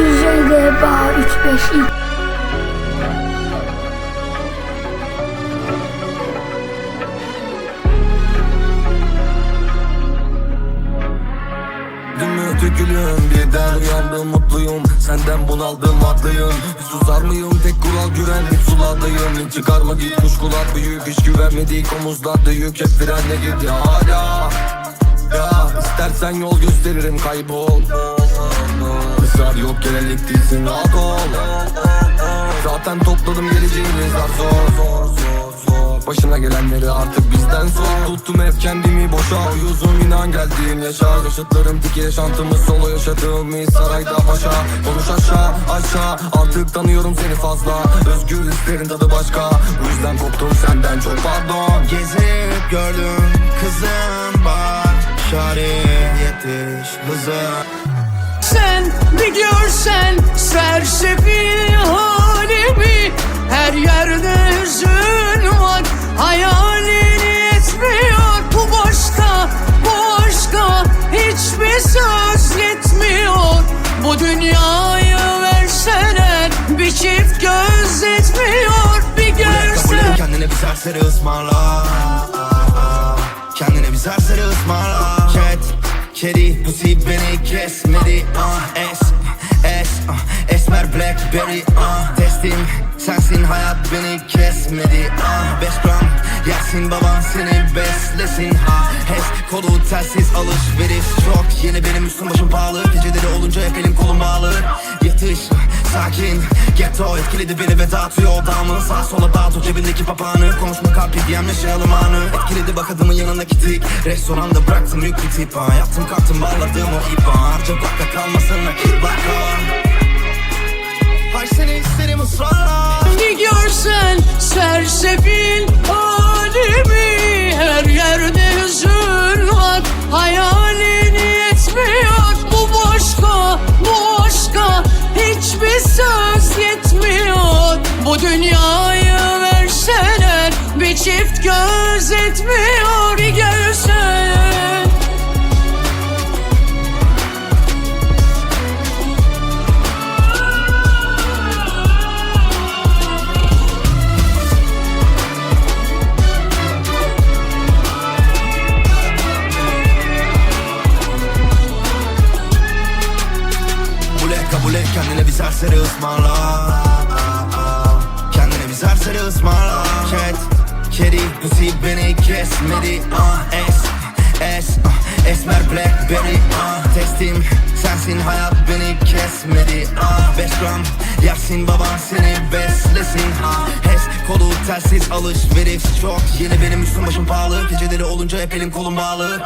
Ba 3 5 ilk Dümü tükülüm birden uyandım mutluyum. Senden bunaldım haklıyım. Hiç uzar mıyım? Tek kural güven Hiç sulardayım. Çıkarma git kuşkular büyük Hiç güvenmedik omuzlarda yük Hep frenle git ya hala. Ya istersen yol gösteririm kaybol Israr yok gelenek değilsin rahat ol. Zaten topladım geleceğini zar zor zor zor zor. Başına gelenleri artık bizden sor. Tuttum hep kendimi boşa Uyuzum inan geldiğim yaşa Yaşıtlarım tiki yaşantımız solo yaşadığım iz sarayda paşa Konuş aşağı aşağı. Artık tanıyorum seni fazla. Özgür hislerin tadı başka. Bu yüzden koptum senden çok pardon. Gezip gördüm kızım var Şari yetiş hızım Sen bir görsen sersefil halimi. Her yerde hüzün var Hayalin yetmiyor Bu başka, bu başka Hiçbir söz yetmiyor. Bu dünyayı verseler Bir çift göz yetmiyor Bir görsen kendine bir serseri ısmarla. Kendine bir serseri ısmarla kedi, pussy beni kesmedi ah, Es, es, ah, esmer blackberry ah, Testim sensin hayat beni kesmedi ah, Beş gram yersin baban seni beslesin ha Hes kolu telsiz alışveriş çok Yeni benim üstüm başım pahalı Geceleri olunca hep elim kolum bağlı Yetiş sakin. Ghetto etkiledi beni ve dağıtıyor odamı. Sağ sola dağıt cebindeki papağanı. Konuşma kalp hediyem yaşayalım anı Etkiledi bak adımın yanındaki tik Restoranda bıraktım yük bir tip ha. Yattım kalktım bağladım o ip ha. Harca baka kalmasın nakit baka Hay seni isterim ısrarla. Görsen sersefil Söz yetmiyor. Bu dünyayı verseler Bir çift göz etmiyor kendine bir serseri ısmarla. Kendine bir serseri ısmarla. Cat, kedi, pussy beni kesmedi. Ah, Es, es, ah, esmer blackberry ah, Testim sensin hayat beni kesmedi. Ah, Beş gram yersin baban seni beslesin. Ah, Hes kolu telsiz alışveriş. Çok Yeni benim üstüm başım pahalı. Geceleri olunca hep elim kolum bağlı